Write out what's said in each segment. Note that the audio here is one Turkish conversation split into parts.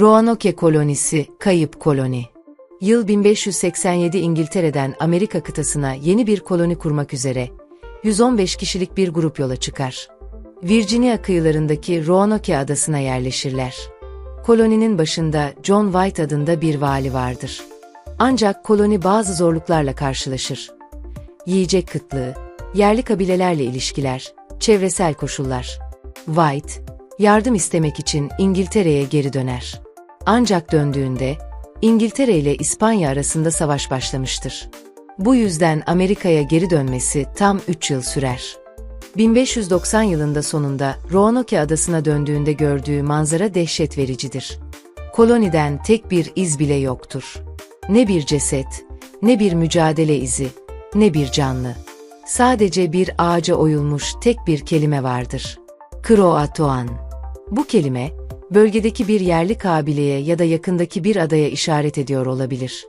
Roanoke kolonisi, kayıp koloni. Yıl 1587 İngiltere'den Amerika kıtasına yeni bir koloni kurmak üzere 115 kişilik bir grup yola çıkar. Virginia kıyılarındaki Roanoke adasına yerleşirler. Koloninin başında John White adında bir vali vardır. Ancak koloni bazı zorluklarla karşılaşır. Yiyecek kıtlığı, yerli kabilelerle ilişkiler, çevresel koşullar. White, yardım istemek için İngiltere'ye geri döner. Ancak döndüğünde, İngiltere ile İspanya arasında savaş başlamıştır. Bu yüzden Amerika'ya geri dönmesi tam 3 yıl sürer. 1590 yılında sonunda Roanoke adasına döndüğünde gördüğü manzara dehşet vericidir. Koloniden tek bir iz bile yoktur. Ne bir ceset, ne bir mücadele izi, ne bir canlı. Sadece bir ağaca oyulmuş tek bir kelime vardır. Croatoan. Bu kelime, bölgedeki bir yerli kabileye ya da yakındaki bir adaya işaret ediyor olabilir.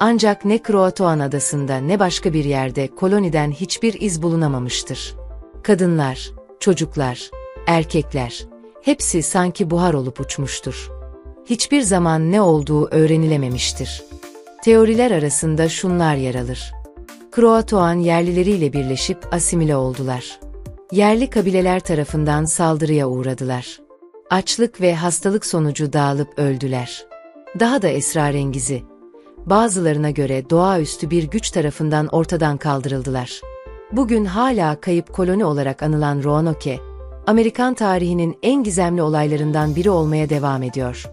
Ancak ne Croatoan adasında ne başka bir yerde koloniden hiçbir iz bulunamamıştır. Kadınlar, çocuklar, erkekler, hepsi sanki buhar olup uçmuştur. Hiçbir zaman ne olduğu öğrenilememiştir. Teoriler arasında şunlar yer alır. Kroatoan yerlileriyle birleşip asimile oldular. Yerli kabileler tarafından saldırıya uğradılar. Açlık ve hastalık sonucu dağılıp öldüler. Daha da esrarengizi, bazılarına göre doğaüstü bir güç tarafından ortadan kaldırıldılar. Bugün hala kayıp koloni olarak anılan Roanoke, Amerikan tarihinin en gizemli olaylarından biri olmaya devam ediyor.